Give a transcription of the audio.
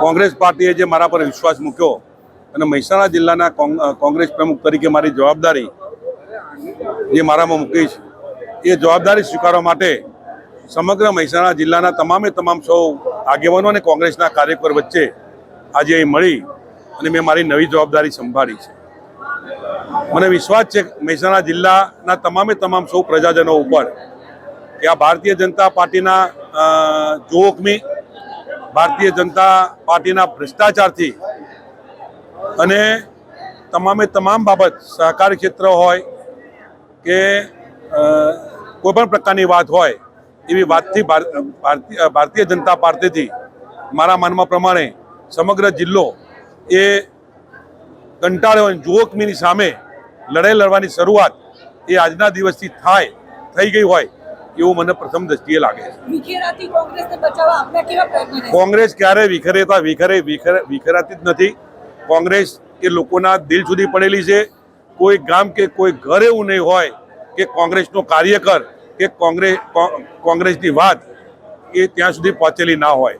કોંગ્રેસ પાર્ટીએ જે મારા પર વિશ્વાસ મૂક્યો અને મહેસાણા જિલ્લાના કોંગ- કોંગ્રેસ પ્રમુખ તરીકે મારી જવાબદારી જે મારામાં મૂકી છે, એ જવાબદારી સ્વીકારવા માટે સમગ્ર મહેસાણા જિલ્લાના તમામે તમામ સૌ આગેવાનો અને કોંગ્રેસના કાર્યકર વચ્ચે આજે અહીં મળી અને મેં મારી નવી જવાબદારી સંભાળી છે. મને વિશ્વાસ છે મહેસાણા જિલ્લાના તમામે તમામ સૌ પ્રજાજનો ઉપર કે આ ભારતીય જનતા પાર્ટીના જોખમી ભારતીય જનતા પાર્ટીના ભ્રષ્ટાચારથી અને તમામે તમામ બાબત સહકારી ક્ષેત્ર હોય કે કોઈપણ કોઈ પણ પ્રકારની વાત હોય એવી વાતથી ભારતીય જનતા પાર્ટીથી મારા માનમાં પ્રમાણે સમગ્ર જિલ્લો એ કંટાળ્યો અને જોખમીની સામે લડાઈ લડવાની શરૂઆત એ આજના દિવસથી થાય, થઈ ગઈ હોય એવું મને પ્રથમ દ્રષ્ટિએ લાગે છે. કોંગ્રેસ ક્યારે વિખરેતા વિખરે વિખરે વિખરાતી જ નથી. કોંગ્રેસ એ લોકોના દિલ સુધી પડેલી છે. કોઈ ગામ કે કોઈ ઘર એવું નહીં હોય કે કોંગ્રેસનો કાર્યકર કે કોંગ્રેસ કોંગ્રેસની વાત એ ત્યાં સુધી પહોંચેલી ના હોય.